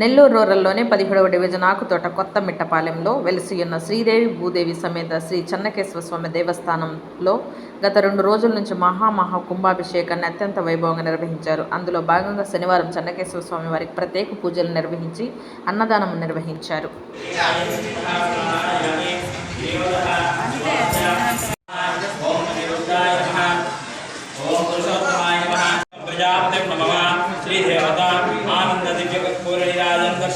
నెల్లూరు రూరల్లోని పదిహేడవ డివిజన్ ఆకుతోట కొత్త మిట్టపాలెంలో వెలిసియున్న శ్రీదేవి భూదేవి సమేత శ్రీ చెన్నకేశ్వర స్వామి దేవస్థానంలో గత రెండు రోజుల నుంచి మహామహా కుంభాభిషేకాన్ని అత్యంత వైభవంగా నిర్వహించారు. అందులో భాగంగా శనివారం చెన్నకేశ్వర స్వామి వారికి ప్రత్యేక పూజలు నిర్వహించి అన్నదానం నిర్వహించారు. ప్రజాపతి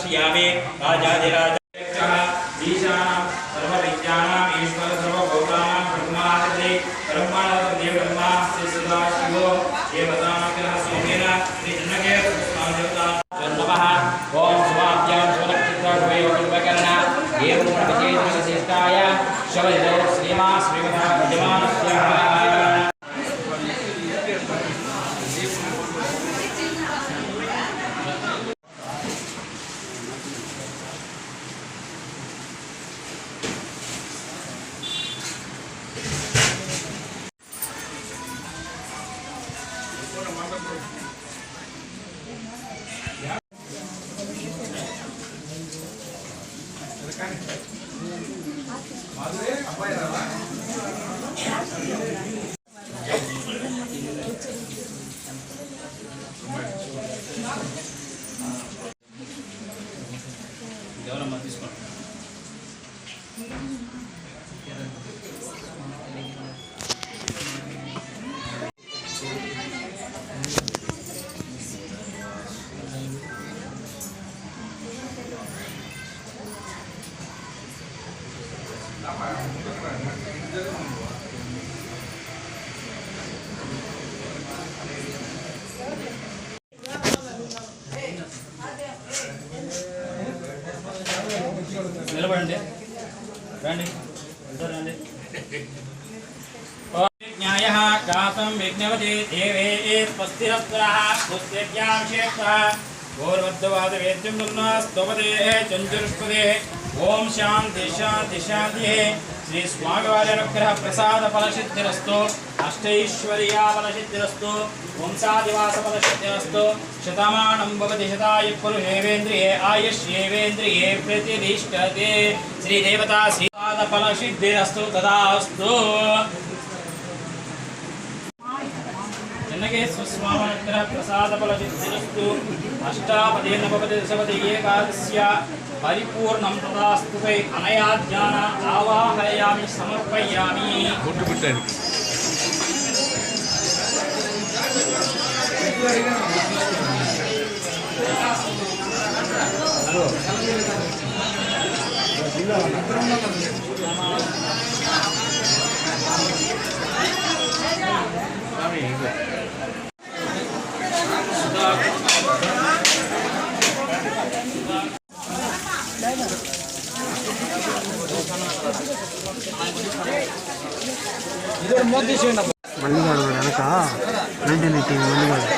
पश्यामि राजाधिराजा ईशानां सर्वविद्यानां ईश्वर सर्वभूतानां ब्रह्मादि ब्रह्मादि ब्रह्मा सदा शिवो देवतानां ग्रह सोमेन श्रीजनके देवता नमः ॐ समाप्यां सुरक्षिताय उपकरणा एवं विशेषविशेषताय शवयो श्रीमा श्रीमता నిలబడండి రండి. ఇద్దరు రండి. న్యాయ కాతం విఘ్నవతి దేవే స్వస్తిరస్వరः స్వస్త్యాభిషేక్తः గౌరవద్వాద వేద్యం స్తోపదే చంచురుష్పదే ఓం శాంతి శాంతి శాంతి. శ్రీ స్వామివారి అనుగ్రహ ప్రసాద ఫలసిద్ధిరస్తు అష్టైశ్వర్యా ఫలసిద్ధిరస్తు వంశాదివాస ఫలసిద్ధిరస్తు శతమానం భవతి శతాయ పురుషేవేంద్రియే ఆయుష్యేవేంద్రియే ప్రతిష్టతే. శ్రీదేవతా శ్రీపాద ఫలసిద్ధిరస్తు తదాస్తు. జనకే స్వస్వామనుగ్రహ ప్రసాద ఫలసిద్ధిరస్తు అష్టాపదే నవపది దశపది ఏకాదశ్య పరిపూర్ణం తదాస్తుపై అనయా జ్ఞాన ఆవాహయామి సమర్పయామి. மல்லிகாடு எனக்கா நைன்டீன் எயிட்டி மல்லிகாடு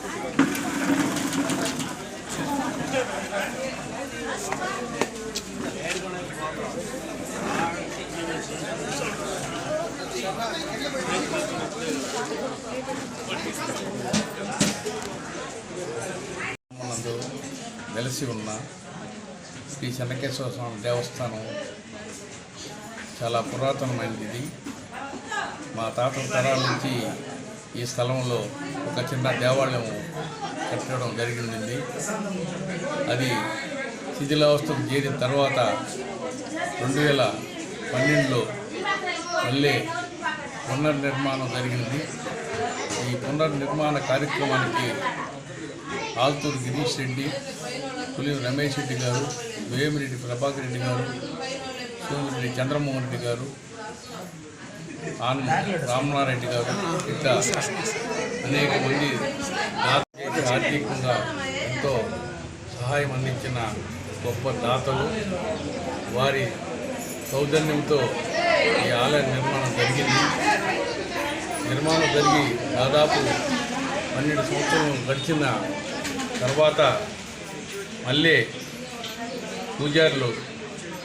నందు వెలసి ఉన్న శ్రీ చెన్నకేశ్వర స్వామి దేవస్థానం చాలా పురాతనమైనది ఇది. మా తాత తరాల నుంచి ఈ స్థలంలో ఒక చిన్న దేవాలయం కట్టడం జరిగింది అది శిథిలావస్థకు చేరిన తర్వాత రెండు వేల పన్నెండులో మళ్ళీ పునర్నిర్మాణం జరిగింది. ఈ పునర్నిర్మాణ కార్యక్రమానికి ఆల్తూరు గిరీష్ రెడ్డి పులి రమేష్ రెడ్డి గారు వేమిరెడ్డి ప్రభాకర్ రెడ్డి గారు సోమిరెడ్డి చంద్రమోహన్ రెడ్డి గారు ఆన్ రామనారెడ్డి గారు ఇట్లా అనేక మంది ఆర్థికంగా ఎంతో సహాయం అందించిన గొప్ప దాతలు వారి సౌజన్యంతో ఈ ఆలయ నిర్మాణం జరిగింది. నిర్మాణం జరిగి దాదాపు పన్నెండు సంవత్సరం గడిచిన తర్వాత మళ్ళీ పూజారులు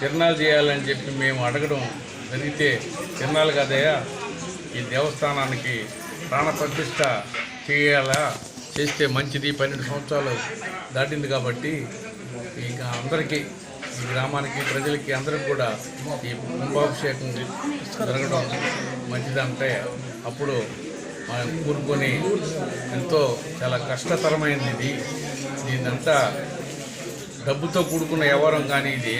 తిరణాలు చేయాలని చెప్పి మేము అడగడం జరిగితే తిరణాలు కదయ్యా. ఈ దేవస్థానానికి ప్రాణ ప్రతిష్ట చేయాలా? చేస్తే మంచిది. పన్నెండు సంవత్సరాలు దాటింది కాబట్టి ఇక అందరికీ ఈ గ్రామానికి ప్రజలకి అందరికి కూడా ఈ కుంభాభిషేకం జరగడం మంచిదంటే అప్పుడు మనం కూరుకొని ఎంతో చాలా కష్టతరమైనది ఇది. దీనంతా డబ్బుతో కూడుకున్న వ్యవహారం కానీ ఇది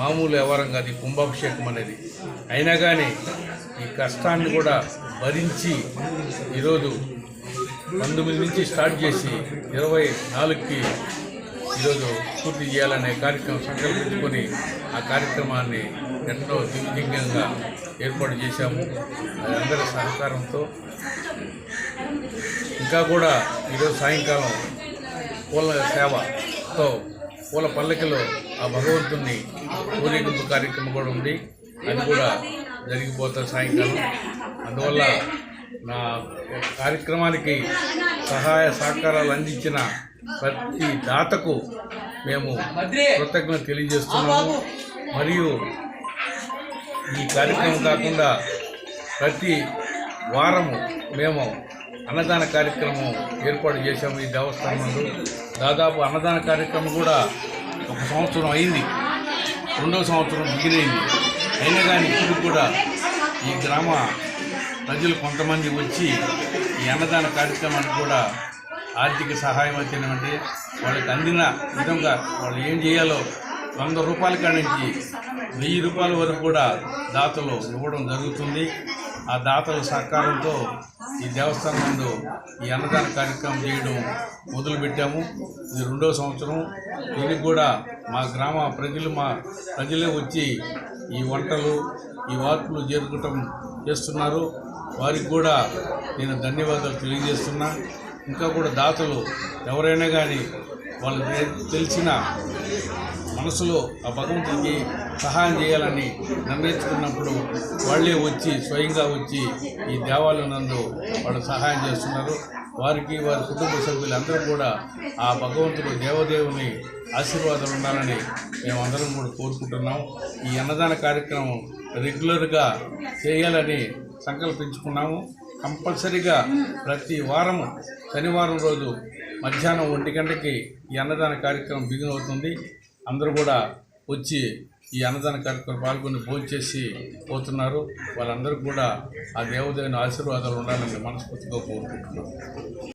మామూలు వ్యవహారం కాదు. కుంభాభిషేకం అనేది. అయినా కానీ ఈ కష్టాన్ని కూడా భరించి ఈరోజు పంతొమ్మిది నుంచి స్టార్ట్ చేసి ఇరవై నాలుగుకి ఈరోజు పూర్తి చేయాలనే కార్యక్రమం సంకల్పించుకొని ఆ కార్యక్రమాన్ని ఎంతో దిగ్విజయంగా ఏర్పాటు చేశాము. అది అందరి సహకారంతో. ఇంకా కూడా ఈరోజు సాయంకాలం పూల సేవతో పూల పల్లకిలో ఆ భగవంతుని ఊరేగింపు కార్యక్రమం కూడా ఉంది. అది కూడా జరిగిపోతుంది సాయంకాలం. అందువల్ల నా కార్యక్రమానికి సహాయ సహకారాలు అందించిన ప్రతి దాతకు మేము కృతజ్ఞత తెలియజేస్తున్నాము. మరియు ఈ కార్యక్రమం కాకుండా ప్రతి వారము మేము అన్నదాన కార్యక్రమం ఏర్పాటు చేశాము ఈ దేవస్థానం నందు. దాదాపు అన్నదాన కార్యక్రమం కూడా ఒక సంవత్సరం అయింది. రెండవ సంవత్సరం మిగిలింది అయినా కానీ ఇప్పుడు కూడా ఈ గ్రామ ప్రజలు కొంతమంది వచ్చి ఈ అన్నదాన కార్యక్రమానికి కూడా ఆర్థిక సహాయం వచ్చినటువంటి వాళ్ళకి అందిన విధంగా వాళ్ళు ఏం చేయాలో వంద రూపాయల కాడి నుంచి వెయ్యి రూపాయల వరకు కూడా దాతలు ఇవ్వడం జరుగుతుంది. ఆ దాతల సహకారంతో ఈ దేవస్థానం ముందు ఈ అన్నదాన కార్యక్రమం చేయడం మొదలుపెట్టాము. ఇది రెండో సంవత్సరం. దీనికి కూడా మా గ్రామ ప్రజలు మా ప్రజలే వచ్చి ఈ వంటలు ఈ వార్పులు జరుపుకోవటం చేస్తున్నారు. వారికి కూడా నేను ధన్యవాదాలు తెలియజేస్తున్నా. ఇంకా కూడా దాతలు ఎవరైనా కానీ వాళ్ళకి తెలిసిన మనసులో ఆ భగవంతుడికి సహాయం చేయాలని నిర్ణయించుకున్నప్పుడు వాళ్ళే వచ్చి స్వయంగా వచ్చి ఈ దేవాలయం నందు వాళ్ళు సహాయం చేస్తున్నారు. వారికి వారి కుటుంబ సభ్యులందరూ కూడా ఆ భగవంతుడు దేవదేవుని ఆశీర్వాదం ఉండాలని మేమందరం కూడా కోరుకుంటున్నాం. ఈ అన్నదాన కార్యక్రమం రెగ్యులర్గా చేయాలని సంకల్పించుకున్నాము. కంపల్సరీగా ప్రతి వారము శనివారం రోజు మధ్యాహ్నం ఒంటి గంటకి ఈ అన్నదాన కార్యక్రమం బిగిన్ అవుతుంది అందరూ కూడా వచ్చి ఈ అన్నదాన కార్యక్రమం పాల్గొని భోజనం చేసి పోతున్నారు. వాళ్ళందరూ కూడా ఆ దేవదేవుని ఆశీర్వాదాలు ఉండాలని మనస్ఫూర్తిగా కోరుకుంటున్నాం